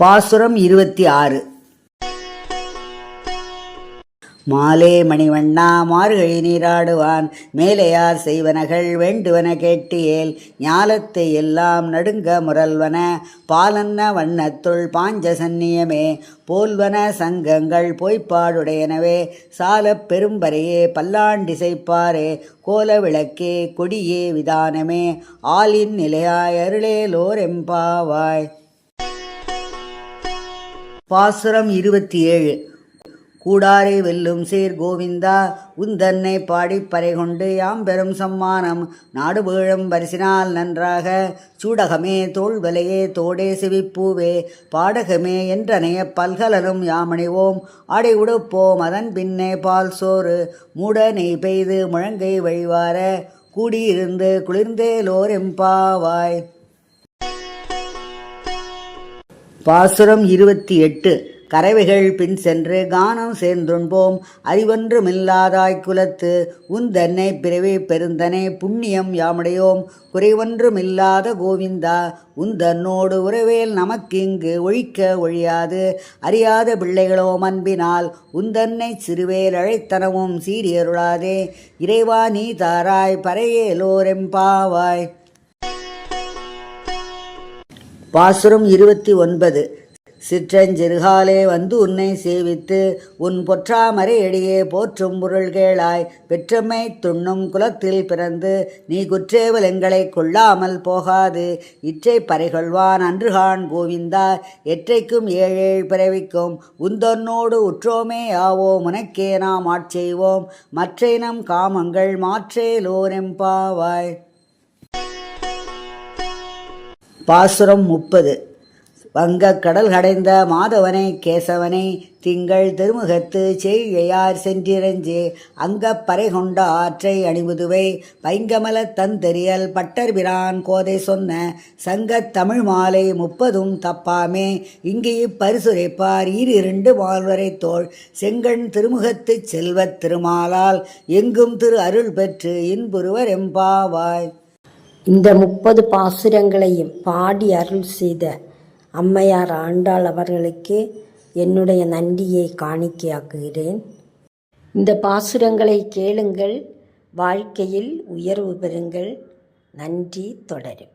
பாசுரம் இருபத்தி ஆறு. மாலே மணிவண்ணா மார்கழி நீராடுவான். மேலையார் செய்வனகள் வேண்டுவன கேட்டியேல் ஞாலத்தை எல்லாம் நடுங்க முரல்வன. பாலன்ன வண்ணத்துள் பாஞ்ச சன்னியமே போல்வன சங்கங்கள் பொய்ப்பாடுடையனவே. சாலப் பெரும்பரையே பல்லாண்டிசைப்பாரே கோல விளக்கே கொடியே விதானமே. ஆலின் நிலையாய் அருளேலோர் எம்பாவாய் பாசுரம் இருபத்தி ஏழு கூடாரை வெல்லும் சேர் கோவிந்தா உந்தன்னை பாடி பறை கொண்டு யாம் பெரும் சம்மானம். நாடு வீழும் பரிசினால் நன்றாக சூடகமே தோள்வலையே தோடே சிவிப்பூவே. பாடகமே என்றனைய பல்கலனும் யாமணிவோம். ஆடை உடுப்போம் அதன் பின்னே பால் சோறு. மூட நெய் பெய்து முழங்கை வழிவார கூடியிருந்து குளிர்ந்தேலோரெம்பாவாய் பாசுரம் இருபத்தி எட்டு. கறவைகள் பின் சென்று கானம் சேர்ந்துண்போம். அறிவொன்றுமில்லாதாய் குலத்து உந்தன்னை பிறவி பெருந்தனை புண்ணியம் யாமுடையோம். குறைவொன்றுமில்லாத கோவிந்தா உந்தன்னோடு உறவேல் நமக்கிங்கு ஒழிக்க ஒழியாது. அறியாத பிள்ளைகளோ அன்பினால் உந்தன்னை சிறுவேல் அழைத்தனவும் சீரியருளாதே இறைவா நீ தாராய் பறையேலோரெம்பாவாய் பாசுரம் இருபத்தி ஒன்பது. சிற்றஞ்சிறுகாலே வந்து உன்னை சேவித்து உன் பொற்றாமரை எடியே போற்றும் பொருள்கேளாய் பெற்றமை துண்ணும் குலத்தில் பிறந்து நீ குற்றேவல் எங்களை கொள்ளாமல் போகாது. இற்றை பறைகொள்வான் அன்றுகான் கோவிந்தா எற்றைக்கும் ஏழேழ் பிறவிக்கும். உந்தொன்னோடு உற்றோமே ஆவோ முனக்கே நாம் ஆட்செய்வோம். மற்றை நம் காமங்கள் மாற்றேலோரெம்பாவாய் பாசுரம் முப்பது. வங்கக் கடல் கடைந்த மாதவனை கேசவனை திங்கள் திருமுகத்து செய்கையார் சென்றிரஞ்சே அங்கப் பறை கொண்ட ஆற்றை அணிமுதுவை பைங்கமல தந்தெறியல் பட்டர்பிரான் கோதை சொன்ன சங்கத் தமிழ் மாலை முப்பதும் தப்பாமே. இங்கேயே பரிசுரைப்பார் இரு இரண்டு மால்வரை தோள் செங்கண் திருமுகத்துச் செல்வத் திருமாலால் எங்கும் திரு அருள் பெற்று இன்புருவர் எம்பாவாய். இந்த முப்பது பாசுரங்களையும் பாடி அருள் செய்த அம்மையார் ஆண்டாள் அவர்களுக்கு என்னுடைய நன்றியை காணிக்கையாக்குகிறேன். இந்த பாசுரங்களை கேளுங்கள் வாழ்க்கையில் உயர்வு பெறுங்கள் நன்றி தொடரும்.